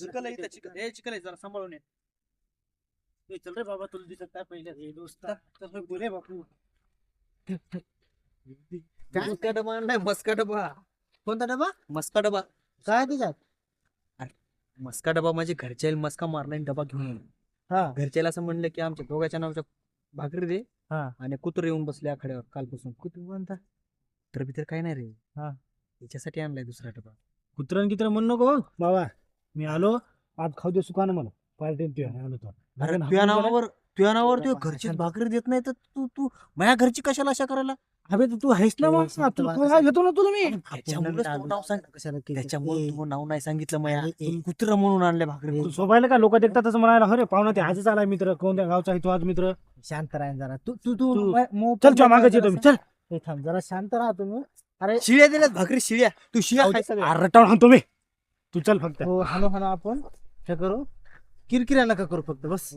चिकल आहे चिकल ए, चिकल आहे जरा सांभाळून ये. ए, चल रे बाबा तुला दिसत काय पहिले. हे दोस्त चल रे, बोले बापू. मस्का डबा आणलाय मस्का डबा. कोणता डबा? मस्का डबा. काय त्याच्यात? मस्का डबा म्हणजे घरच्या मस्का मारला आणि डबा घेऊन ये. हा. घरच्याला असं म्हणलं की आमच्या दोघांच्या नावाच्या भाकरी दे हा. आणि कुत्र येऊन बसले आखाड्यावर कालपासून. कुठे म्हणता तर भीतर काय नाही रे. हा. याच्यासाठी आणलाय दुसरा डबा. कुत्रण कित्र म्हणू नको बाबा. मी आलो. आज खाऊ दे सुखानं मला. पार्टी तू आलो तो. अरे तुझ्या नावावर तुझ्या नावावर तू पाण्याच्या घरची. भाकरी देत नाही तर तू तू माझ्या घरची कशाला अशा करायला? अबे तू आहेस ना हो, मग? बा, काय घेतो ना त्याच्यामुळेच तू नाव सांग कशाला केलं? त्याच्यामुळे तू नाव नाही सांगितलं मया. कुत्र म्हणून आणले भाकरी तू सोबायला का लोक देखतातच म्हणायला? अरे पाहुणा ते आजच आलाय मित्र. कोणत्या गावचा आहे तो आज मित्र? शांत राहा जरा. तू तू तू तू- म- मो- चल तुझ्या मागच येतो मी. चल. थांब जरा शांत राहा तुम्ही. अरे शिळ्या दिल्यात भाकरी शिळ्या. तू शिळ्या. खायचा अरे रट्टावून हाणतो मी. तू चल फक्त. हो हानो हानो आपण. हे करू. किरकिरा नका करू फक्त बस.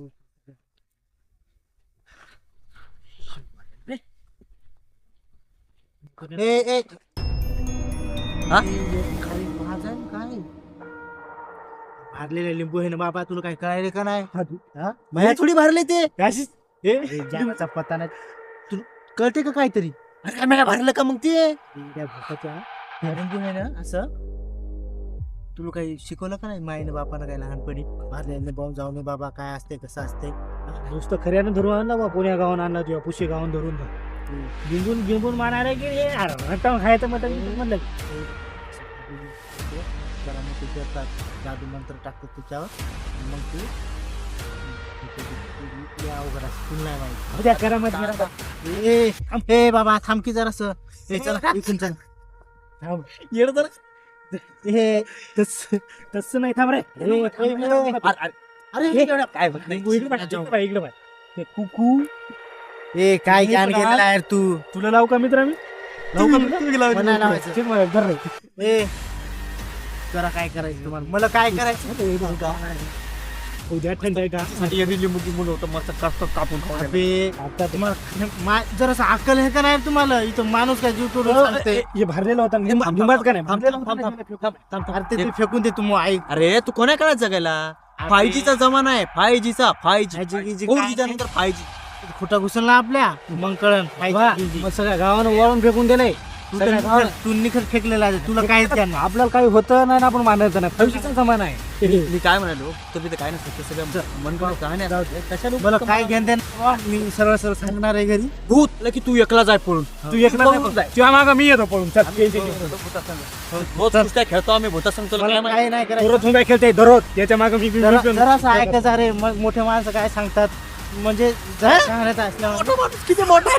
ए हा? काय? भारलेले लिंबू आहे ना बाबा तुला काय कळायले का नाही? हा? मया थोडी भरले ते. अशीच ए, अरे, जगाचा पत्ता नाही. तुला कळते का काहीतरी? अरे काय मला भरलं का मग ते? त्या भुताच्या त्या लिंबू आहे ना असं? तुला काही शिकवलं का नाही? माईने बापानं काय लहानपणी? भारलेले भाऊ जाऊ नये बाबा काय असते कसं असते नुसतं खऱ्यानं धरून आणला बा पुण्या गावानं आणला तुझ्या पुशी गावानं धरून धर. बिंबून बिंबून मारणार की हे? अरे रट्टावून खायचं मटण म्हणलं जरा मग जादू मंत्र मग तू लय अवघड असतं, तुला नाही माहिती. त्या करामध्ये जरा- ए थांब. ए बाबा थांब की जरास. ए चला इथून चल. थांब. येड जरा. ए तस तसं नाही थांब रे. ए, ए, ए, अरे, हे काय बघ. इकडे इकडे इकडे. हे कुकू. ए काय हे ज्ञान तुला- घेतलेला आहे रे तू? तुला लावू का मित्र मी? लावू का मित्र? मला नाही लावायचं. चल मला, धर रे. ए जरा काय करायचं तुम्हाला? मला काय करायचं? उद्या थंड आहे का? साठी एवढी लिंबू लिंबू होतं मस्त काप कापून खाऊ अबे आता तुम्हाला जरास अक्कल आहे का नाही तुम्हाला? इथं माणूस काय जीव तोडून सांगते हे भरलेलं होता लिंबाचं का नाही? थांब, भरलेलं थांब, होतं थांब, थांब, थांब, थांब. अरे ते तू फेकून दे तू मग ऐक. अरे तू कोणा काळात जगायला? फाय जीचा जमाना आहे फाय जीचा five G five G- G four काय? जीच्या नंतर फाय जी खोटा घुसल ना आपल्या. मग कळण मग सगळ्या गावानं वळून फेकून दिलंय. तू सगळ्या तर गावानं. निखर- तू निखर फेकलेला आहे. तुला ज्ञान नाही. आपल्याला काही होतं नाही ना आपण मानायचं नाही. जमाना आहे. मी काय म्हणालो? तर तिथे काय नसतं. ते सगळं मन कहाण्या कशाला मला काय मी सरळ सरळ सांगणार आहे घरी. भूत. की तू एकला जाय पळून. तू एकला नाही पळून. तुझ्या मागं मी येतो पळून. चल कुस्त्या खेळतो आम्ही? भूता सांगतो मला काय नाही करायचं. दररोज हुंडा खेळते दररोज त्याच्या मागं मी जरा ऐकायचं अरे मग मोठे माणसं काय सांगतात? म्हणजे किती मोठा.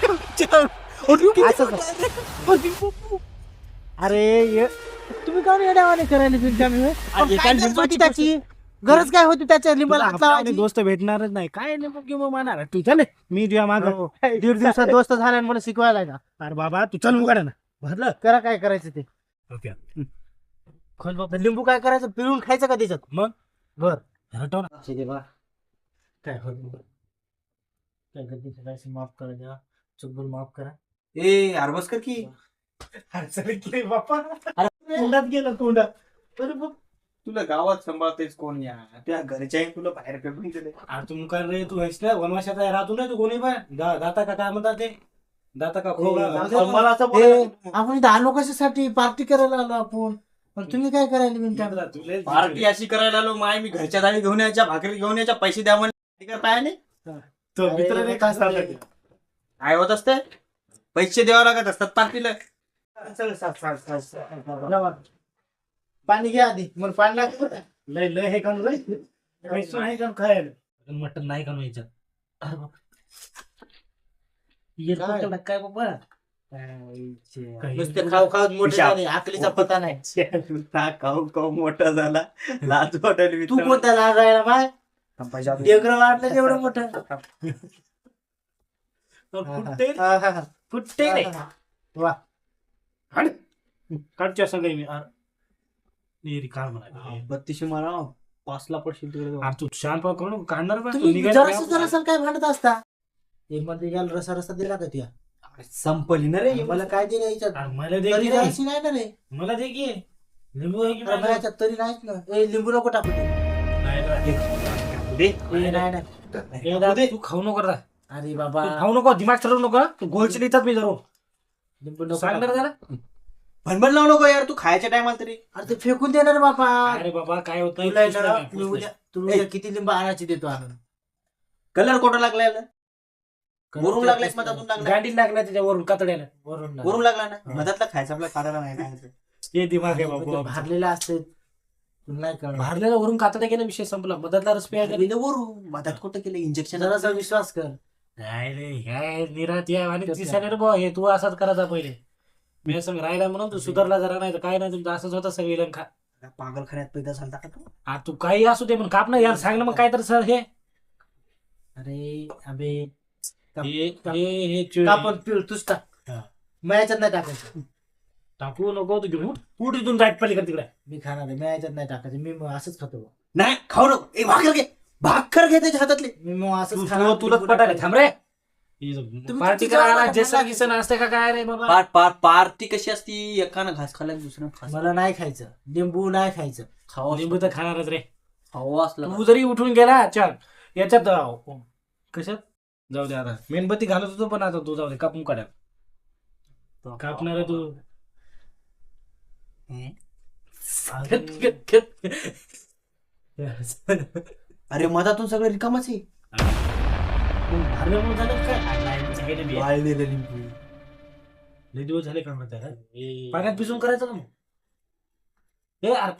अरे ये- तुम्ही का येड्यावाने करायला बिनकामी होय? पण काय गरज होती त्याची? गरज काय होती त्याच्या लिंबाला हात लावायची? दोस्त भेटणारच नाही. काय नेमकं किंवा मारणार तू चल. मी तुझ्या माग हो. दीड दिवसात दोस्त झाला आणि मला शिकवायला का अरे बाबा तू चल मुकाडा ना. भरलं. करा काय करायचं ते. खोल बाबा. लिंबू काय करायचं? पिळून खायचं का त्याच्यात? मग? बर. हटव ना. काय होत काय गलती करायची माफ करा द्या चुकून माफ करा। ए अरबस कर की बाप्पा तोंडात गेलं तोंडात अरे बाप. तुला गावात सांभाळतेच कोण या? त्या घरच्या तुला बाहेर फेकून दिले अरे तू मुकार रे तू आहेस ना वनवासात आहे राहतो ना तू कोणी पण. दाता का काय म्हणतात ते? दाता का मला असं बोलायचं. आपण इथं आलो कशासाठी पार्टी करायला आलो आपण. पण तुम्ही काय करायला बिनकामी? पार्टी अशी करायला आलो माय मी घरच्या दारी घेऊन यायच्या भाकरी घेऊन यायच्या पैसे द्या म्हणले नाही तो मित्र रे काय सांगत काय होत असते? पैसे द्यावं लागत असतात पार्टीला चल, चल, चल, चल, चल. जावा. पाणी घ्या आधी मला पाणी लागतं लय लय हे कानू रे पैसे नाही कानू खायला? मटन नाही याच्यात अरे बाप. काय? तेवढा काय बाबा? काही- नुसते खाऊ खाऊ मोठे. झाले अकलीचा पत्ता नाही. खाऊ खाऊ मोठा झाला. लाज वाटायला तू कोणत्या लागायला बाय? डेगर वाटलं तेवढं मोठं. कुठे हा, हा, हा. कुठे रे वा. काढच्या संग मी. काढ म्हणा. बत्तीसशे मारा पाचला पडशील तिकडे तू शांत करू नको. काढणार जरासं काय? जरासं काय भांडत असता? एक म्हणते याला रसा रसा दिला का तुया? संपली ना रे. मला काय दिलं याच्यात? मला दे नाही. ना रे. मला दे की लिंबू तरी नाहीच ना. ए लिंबू नको टाकू. दे. ए, नाही नाही. ए, दादा, तू खाऊ नको. अरे बाबा. तू खाऊ नको दिमाग ठरवू नको तू गोलची लिहितात मी जरूर लिंबू नको सांग ना टाकू. त्याला. भनभन लावू नको यार तू खायच्या टायमाला तरी. अरे ते फेकून देणार बाबा. अरे बाबा काय होतं तुला ना, मी उद्या तुला उद्या किती लिंबू आणायची देतो आणून? कलर कोणता लागला याला? वरून लागलायस मधातून लागला. गाडी लागला त्याच्यावरून कातड्याला. वरून ना. वरून लागला ना? मधातला खायचा आपल्या काढायला नाही. ते दिमाग आहे ते बाबा भारलेलं असते. तुला नाही कळणार भारल्याला वरून कातड्या गेला विषय संपला. मधातला रस प्यायला दिलं वरून. मधात कुठं केलं? इंजेक्शन जरासा विश्वास कर. नाही रे ह्या निरात या आणि तिसऱ्या हे तू असाच करायचा पहिले. मी संग राहिला म्हणून तू सुधारला जरा नाही तर काय नाही तुमचं असंच होतं सगळी लंका. पागल खऱ्यात पैदा झाला का तू? आ तू काही असू दे पण काप ना यार सांग ना मग काय तर सर हे. अरे अबे हे हे हे पिळ तूच टाक हा. मयाच्यात नाही टाकायचं. टाकू नको तू घेऊन उठ इथून जायत पलीकडे तिकडे. मी खाणार आहे. मयाच्यात नाही टाकायचं. मी मग असंच खातो नाही खाऊ नको. ए भाकर घे. भाकर घे त्याच्या हातातली. मी मग तू असंच खाणार तू- तुलाच पटायला. थांब रे. पार्टी करायला जेसन. गिसन असते का काय रे बाबा? पार पार पार्टी कशी असती? एकानं घास खाल्ला की दुसऱ्यानं खास मला नाही खायचं. लिंबू नाही खायचं. खावा लिंबू तर खाणारच रे. खावा असलं तू जरी उठून गेला चल. याच्यात अं, कशात? जाऊ दे आता. मेणबत्ती घालत होतो पण आता तू जाऊ दे. कापून काढा. कापणार तू? अरे अरे मधातून सगळं रिकामच आहे. वाळलेलं लिंबू लय दिवस झाले का म्हणतात हा? पाण्यात भिजून करायचं का मग? हे अरे,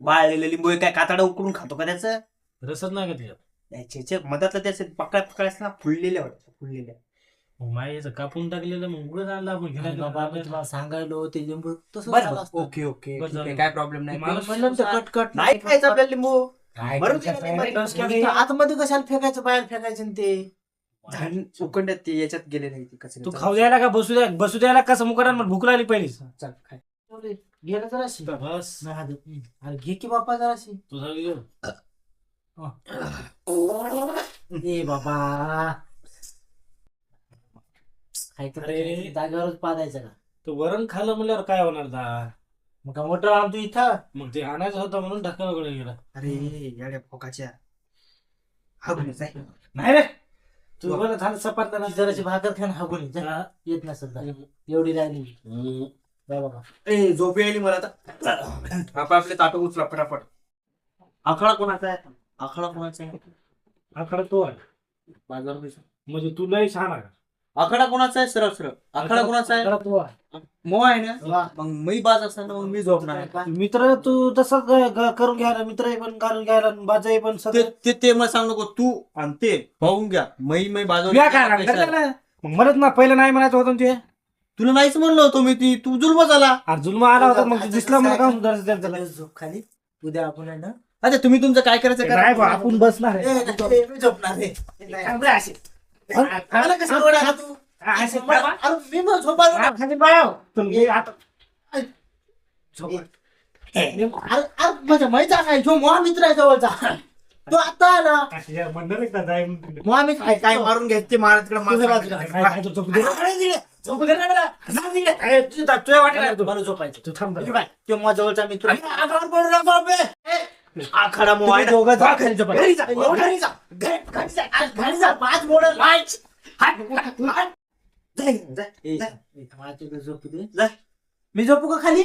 वाळलेलं लिंबू आहे काय कातडा उकडून खातो का त्याचं? रसच नाही का त्याच्यात? त्याच्या मधातलं त्याचे पकड्या असतात ना फुललेल्या वाटतं फुललेल्या. मायचं कापून टाकलेलं मग उघडं आणलं आपण घरात बाबा मी सांगायलो ते लिंबू तसं बरं ओके ओके बरं ठीक आहे, झालं. काय प्रॉब्लेम नाही. माणूस म्हणलं ना ते कट कट नाही खायचं आपल्याला लिंबू? काय बरं रस. आतमध्ये कशाला फेकायचं बाहेर फेकायचं न ते? झाड उकंड्यात ते याच्यात गेले नाही ते. तू खाऊ द्यायला का बसू द्या बसू द्यायला कसं मुकडा मला भूक लागली पहिली चल खाय. गेलं जराशी बस. नाही हात देत. अरे घे की बाप्पा जराशी तुझा घेऊन ए बाबा. खायचं अरे. जागेवरच पादायचं का? तो वरण खाल्लं म्हणल्यावर काय होणार दा? मग का मोठं आणतो इथं? मग ते आणायचं होतं म्हणून ढक्कन गेला. अरे याड्या फोकाच्या. हा गुन्हे जाय. नाही रे. तू बरं झालं सपाट ना जराशी भाकर खान हागून जा. हा. येत नसेल तर. एवढी राहिली जा बाबा. ए झोप यायली मला आता. आपण आपले ताटं उचला फटाफट आखडा कोणाचा आहे? आखडा कोणाचा आहे? आकडा तो आहे. बाजार. म्हणजे तुलाही छान आहे आखडा कोणाचा आहे? सरळ सरळ. आखडा कोणाचा आहे? मो आहे. ना. मग मी बाज असताना मग मी झोपणार मित्र तू ग- करून घ्यायला मित्र पण घालून घ्यायला बाजाई पण ते सगळं. ते ते मला सांग नको. तू आणि ते पाहून घ्या. मै मै तुला काय? मग म्हणत ना. पहिलं नाही म्हणायचं होतं ना ते. तुला नाहीच म्हणलो होतो मी ती. तू जुलम झाला. अरे जुलमा आला होता. मग ते दिसलं मला का? दर्शन त्यांचं त्याला झोप खाली. उद्या आपण आहे ना. अच्छा तुम्ही तुमचं काय करायचं? करा. नाही बा, आपण बसणार ए, आहे. नाही, मी झोपणार नाही. मला कसं आवड आहे तू अशी मला- अरे मी मग झोपायला हा, खाली पायाव. तुम्ही आता झोप. अरे अरे माझ्या माहिती आहे जो मोहा मित्र आहे जवळचा तो आता आला यार म्हणणार का, जाय म्हणून. काय काय मारून घ्यायचे ते मारा तिकडे तुझ्या मार. बाजूला. काय- काय तो झोपू दे. तुझ्या वाटेला आहे तू. मला झोपायचं तू थांब जरा. तो माझ्या जवळचा मित्र आखाडा मो आहे तुम्ही ना. दोघं जा. घरी जा, घरी जा. घरी- घरी जा. आज घरी जा. पाच हाट. जा, झोपू दे. जा. मी झोपू का खाली?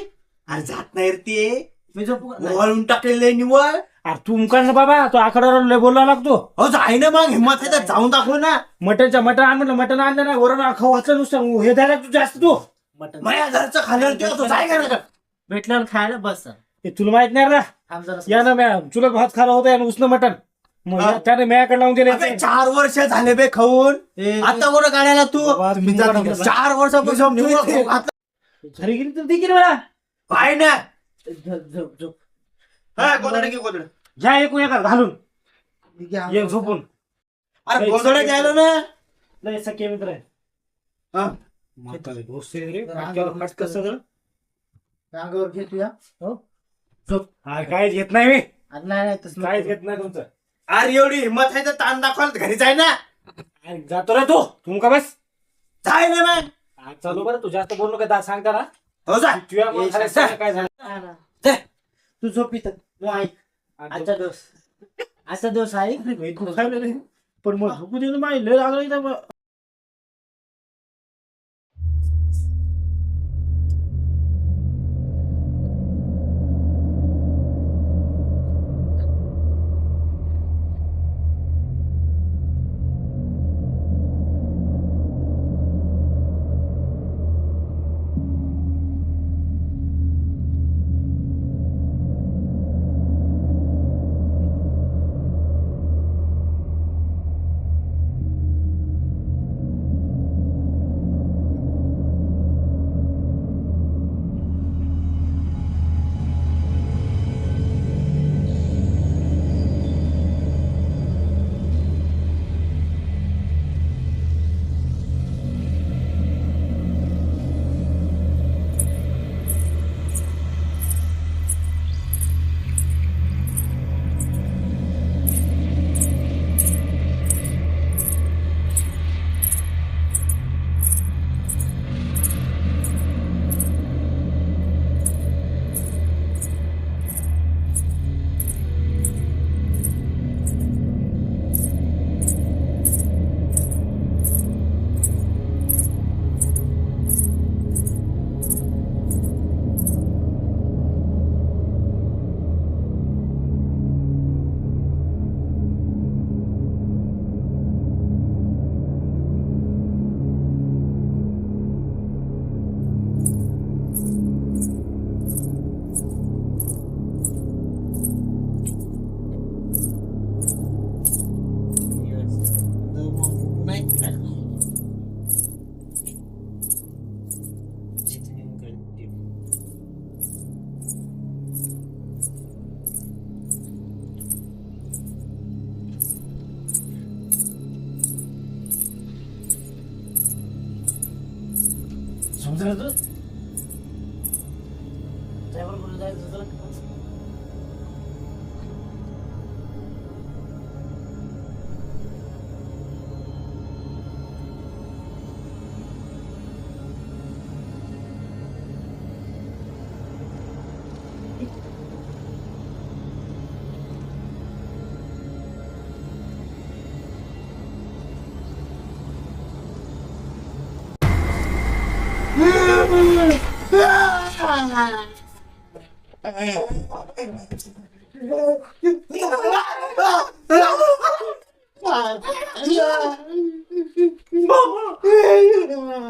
अरे जात नाही रे ते. मी झोपू. वळून टाकलेलं आहे निवळ. अरे तू मुकान ना बाबा. तो आकड्यावर लय बोलायला लागतो. हो जाय ना मग. हिंमत आहे तर जाऊन दाखव ना. मटनच्या मटन आण म्हणलं मटन आणलं नाही. वरण खाऊ वाचलं नुसतं. हे द्यायला तू जास्त तू. मटण. माझ्या घरचं खाल्लं जाय का भेटल्यावर खायला बस. हे तुला माहीत नाही रे? जरा या ना म्या चुलत भात खाला होता यानं मग हा. त्याने म्याकडे लावून दिले अबे, चार वर्ष झाले बे खाऊन. आता कोण काढायला तू. बाबा, तुम्ही जा तिकडे. चार वर्षापासून निवळ खाऊ घातलं. घरी गेली तर दे की रे मला. पाय ना. हा, गोधड्या घे, गोधड्या. घ्या एकूण एका घालून. एक झोपून. अरे गोधड्या द्यायला ना. लय सख्खे मित्र. आहे हा. म्हातारे आहे रे. सगळं अंगावर घे तुया हो. हा, काय घेत नाही मी. अरे नाही नाही तसलं काहीच घेत नाही तुमचं. अरे एवढी हिंमत आहे तर ताण दाखवायला घरी जाय ना? अरे जातो रे तू. तू का बस? जाय ना मग. आज चालू बरं तू जास्त बोललो का सांगता ना हो जा. तुझ्या काय झालं? नाही. जा. तू झोप इथं. तू ऐक. आजचा दिवस. आजचा दिवस आहे. रे. पण मग झोपू दे ना माही लय लागलं इथं मग.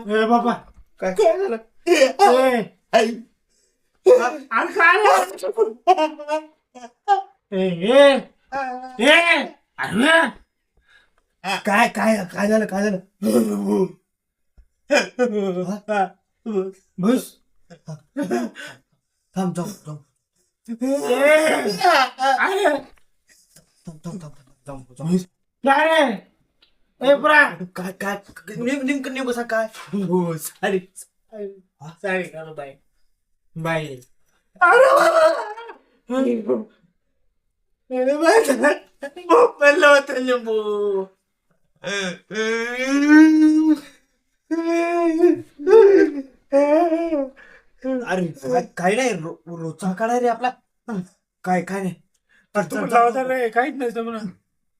ए बाबा काय काय झालं ए, आई अरे काय रे? ए, ए, ए, अरे काय काय काय झालं काय झालं बस थांब थांब थांब ए, अरे थांब थांब थांब थांब थांब काय रे ए पुरा काय काय नेम- नेमकं नेमकं सांग काय हो सॉरी सॉरी करू बाई बाय म्हणलं होतं लिंबू अरे काय- काय नाही रो- रोजचा काढाय रे आपला. काय काय नाही. तू चल, होता चल, रे काहीच नसतं म्हणून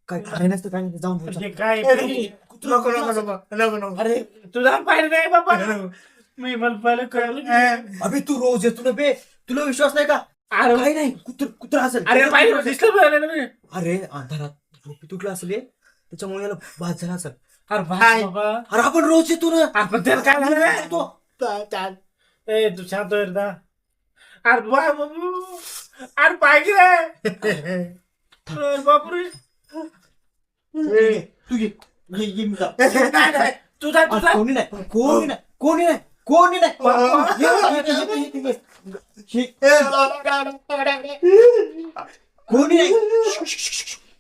काय काय नसतं काय नाही जाऊन बोल, चल. म्हणजे काय नको नको नको नको नको. अरे तुझा पाहिलं नाही बाबा. मी मला पहिलं कळलं अबे तू रोज येतो ना बे. तुला विश्वास नाही का? अरे. काही नाही कुत्र कुत्रा असेल. अरे पाहिलं दिसलं अरे अंधारात झोपी तुटला असेल हे. त्याच्यामुळे याला भात झाला असेल. अरे? बाबा. अरे आपण रोज येतो ना. आपण त्याला काय झालं? रे तो ए तू शांत हो एकदा. अरे बा बाबू. अरे पाहिजे रे. अरे बापरे. ए, तू ये. ये मी जा. नाही, नाही. तुझा अरे, तुझा कोणी नाही कोणी नाही कोणी नाही कोणी नाही. कोणी नाही.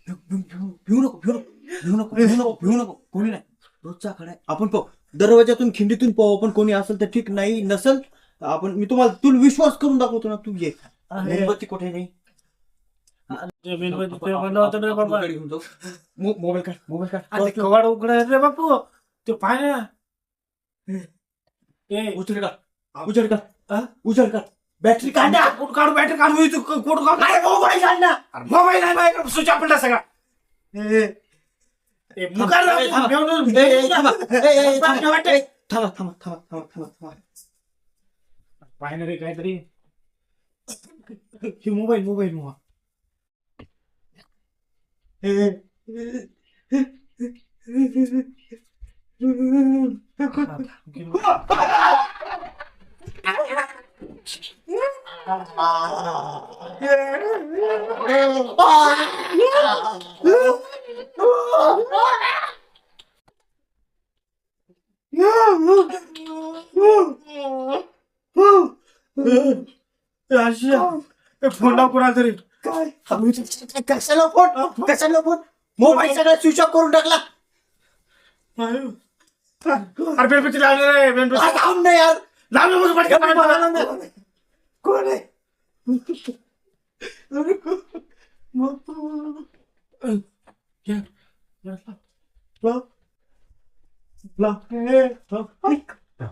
भिऊ भिऊ- भिऊ नको भिऊ नको. भिऊ नको भिऊ नको भिऊ नको. कोणी नाही. रोजचा कडे आपण पाहू. दरवाजातून खिंडीतून पाहू. आपण कोणी असेल तर ठीक नाही नसेल तर आपण मी तुम्हाला तुला विश्वास करून दाखवतो ना तू ये. मेणबत्ती कुठे नाही आपण घेऊन जाऊ. मो- मोबाईल काढ मोबाईल काढ. कवाड रे बापू. ते पाय ना. ए. उचल काढ उचल काढ उचल काढ बॅटरी काढ ना. कुठं काढू? बॅटरी काढू? तू कुठं काढू? अरे मोबाईल काढ ना. मोबाईल आहे माझ्याकडे स्विच ऑफ पडला सगळा. ए, मुकार थांबा, लाव, थांबा. मेवणं- ए, ए, थांबा. ए, ए, ए, थांबा. वाटतं. ए, थांबा थांबा थांबा थांबा थांबा थांबा पाय ना रे काहीतरी हे मोबाईल मोबाईल मोबाईल फोन लाव कोणाला तरी काय कशाला फोन कशाला फोन मोबाईल सगळा स्विच ऑफ करून टाकला अरे बेनपती लावले रे बेनपती अरे थांब यार लावले मग पटकन. कोण आहे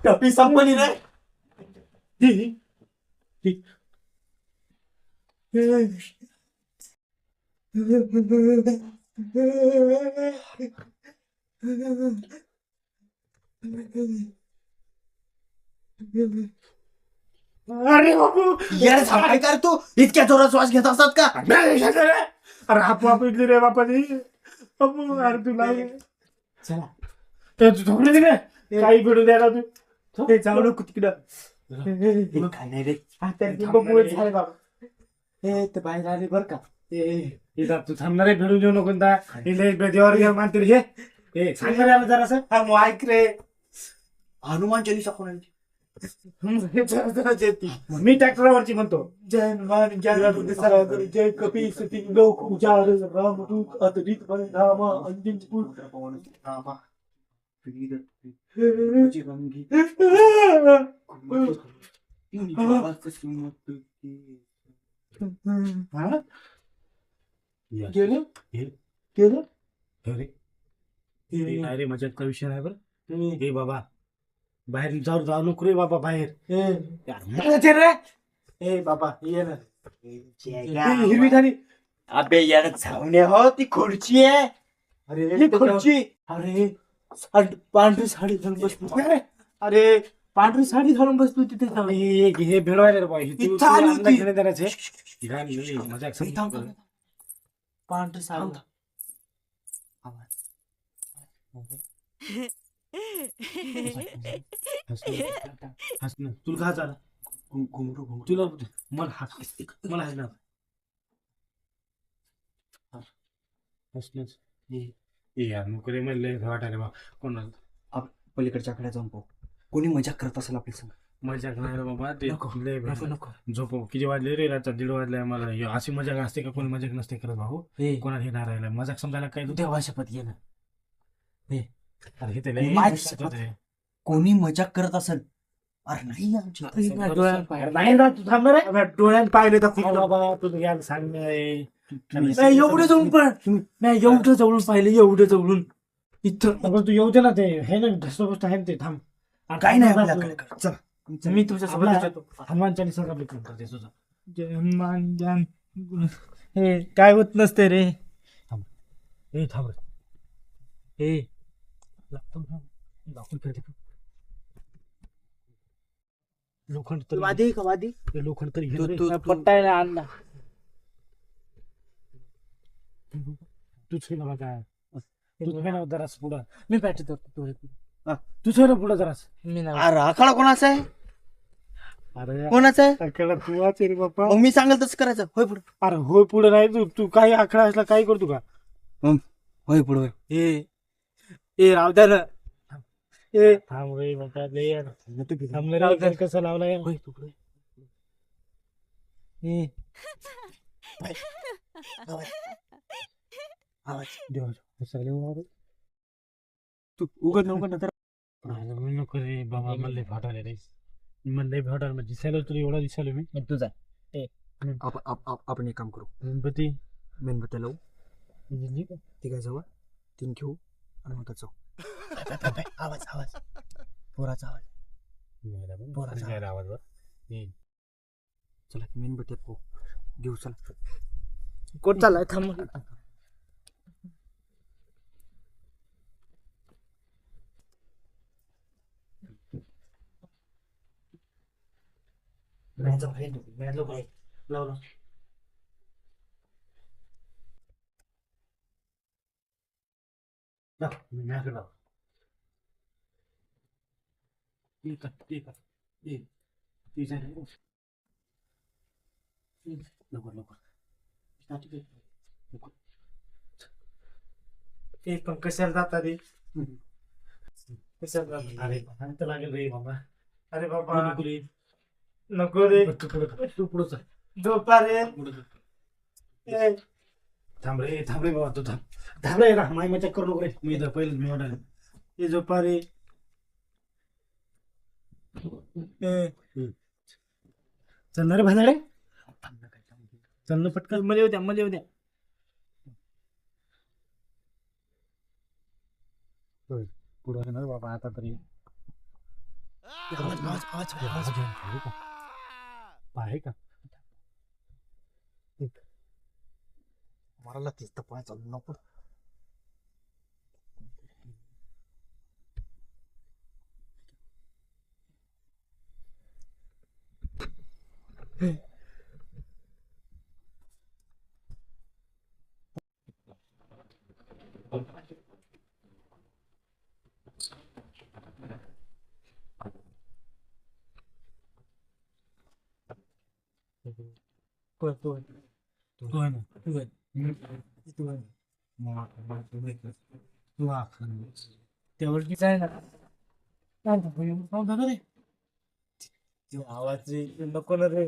टपी संपली अरे काय तू. इतक्या जोरात श्वास घेत असतात का? नाही अरे हापू हापू रे बापाजी. अरे तू लाव चला. ते तू झोपली नाही काही भेटून द्यायला तू. ते जाऊ नको तिकडं. काय नाही रे आता ते बघ मुळे झालं बाबा. हे ते बाहेर आले बर का. तू थांबणार आहे भेटून देऊ नको ना इले बेदीवर घे मानतील हे सांगणार हा मग ऐक रे. हनुमान चालीसा कोणाची? मी ट्रॅक्टरवरची म्हणतो. जय हनुमान ज्ञान सागर जय कपी सती लोक उजार रामदूत अतरित अंजिन पवन नामा गेलं? गेलं? अरे अरे विषय नाही बरं. ए बाबा बाहेर जाऊ जाऊ नको रे बाबा बाहेर। आहे रे ए बाबा ये ना ए, हिरवी झाली अबे यार जाऊन हो ती खुर्ची आहे अरे ही खुर्ची। अरे साड- पांढरी साडी घालून बसलो अरे पांढरी साडी घालून बसलो तिथे. हे भेळवायला रे अंडा होती. घेणे देण्याचे मजाक थांब. पांढरी साडी। हस ना तुला का झालं? घुंगरू घुंगरू तुला मला हस मला हसणार हसणंच. ए यार नको रे म्हणले वाटायला बा कोणाला? पलीकडच्या कडे जाऊन पाहू. कोणी मजा करत असेल आपल्या संग? मजा नाही रे बाबा ते नको, लय नको भेटलं. नको. झोप किती वाजले रे रात्र? दीड वाजले मला अशी मजाक असते का? कोणी मजाक नसते करत भाऊ? कोणाला हे नाही राहिलं मजाक समजायला काय तू देवा शपथ घे ना हे मजाक. कोणी मजा करत असेल? अरे नाही थांब डोळ्यात पाहिले. तर बाबा. नाही एवढं जवळून पण नाही एवढं जवळून पाहिले एवढं जवळून. इथं तू येऊ दे ना ते. हे ना धस्तोबस्त आहे ना ते थांब. आणि काय नाही थांब मी तुमच्यासोबत. हनुमान चालीसा करते तुझं? जय हनुमान ज्ञान हे काय होत नसते रे. ए थांब रे. हे लागतो ना. लोखंड तरी वादी का? वादी? ते लोखंड तरी घे तू- रे. तू- पट्टायला आणला. तूच हे ना काय? तूच हे ना जरास पुढं. मी पॅट धरतो तूच हे. ना पुढं जरास मी नाही. अरे आखाडा कोणाचा आहे? अरे कोणाचा आहे? आकडा तू वाच रे बाप्पा. मग मी सांगेल तसं करायचं. होय पुढे. अरे होय पुढे नाही तू. तू काही आकडा असला काही करतो का? होय पुढे होय. ए ए राव द्या ना. ए. थांब रे बाप्पा लय यार होय थांब रे इकडे कसं लावला यार तू पुढे ए. आवाज. देवा, लय उभा. तू उघड ना उघड ना तर अरे मी नको रे बाबा मला लय फाटायला रे मला लय फाटायला म्हणजे दिसायला तुला एवढा दिसायला मी. तुझा आप- आप- आप- आपण एक काम करू. गणपती मेणबत्त्या लावू. तिघाजवळ. तीन घेऊ आणि मग जाऊ आवाज आवाज. पोराचा आवाज. पोराचा आवाज. चला मेणबत्त्या पाहू घेऊ चला. कोण चाललाय? थांब मॅच भाई मॅच ठीक आहे, ठीक आहे. ठीक. ठीक आहे. ठीक. लवकर लवकर. ते पण कशाला जाता रे कशाला जाता अरे अंत लागेल रे बाबा अरे बाबा नको रे तू पुढं झोपा रे ए, थांब रे थांब रे बाबा तू थांब. थांब रे ना माय मजा करू नको रे. मी इथं पहिलेच मी ऑर्डर ये झोपा रे. ए, चल रे भांदाडे चल ना पटकन. मध्ये येऊ द्या मध्ये येऊ द्या. पुढं ना बाबा आता तरी. आवाज आवाज आवाज आवाज. आहे का? आहे का मला तेच तर पाहायचं नको त्यावरतीच आहे ना रे ते आवाज रे नको ना रे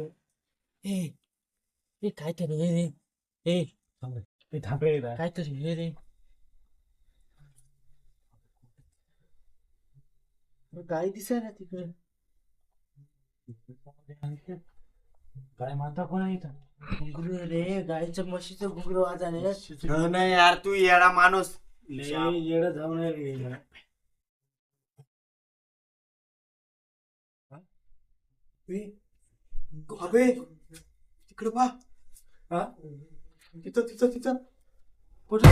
ए काय तरी हे रे ए ते काय काहीतरी हे रे काय दिसाय ना तिकडे काय म्हणता कोण आहे इथं घुंगरू रे गायचं म्हशीचं घुंगरू वाजाने नाही यार तू येडा माणूस येडं जाऊ नये रे अबे तिकडे पा हा? तिथं तिथं तिथं कुठे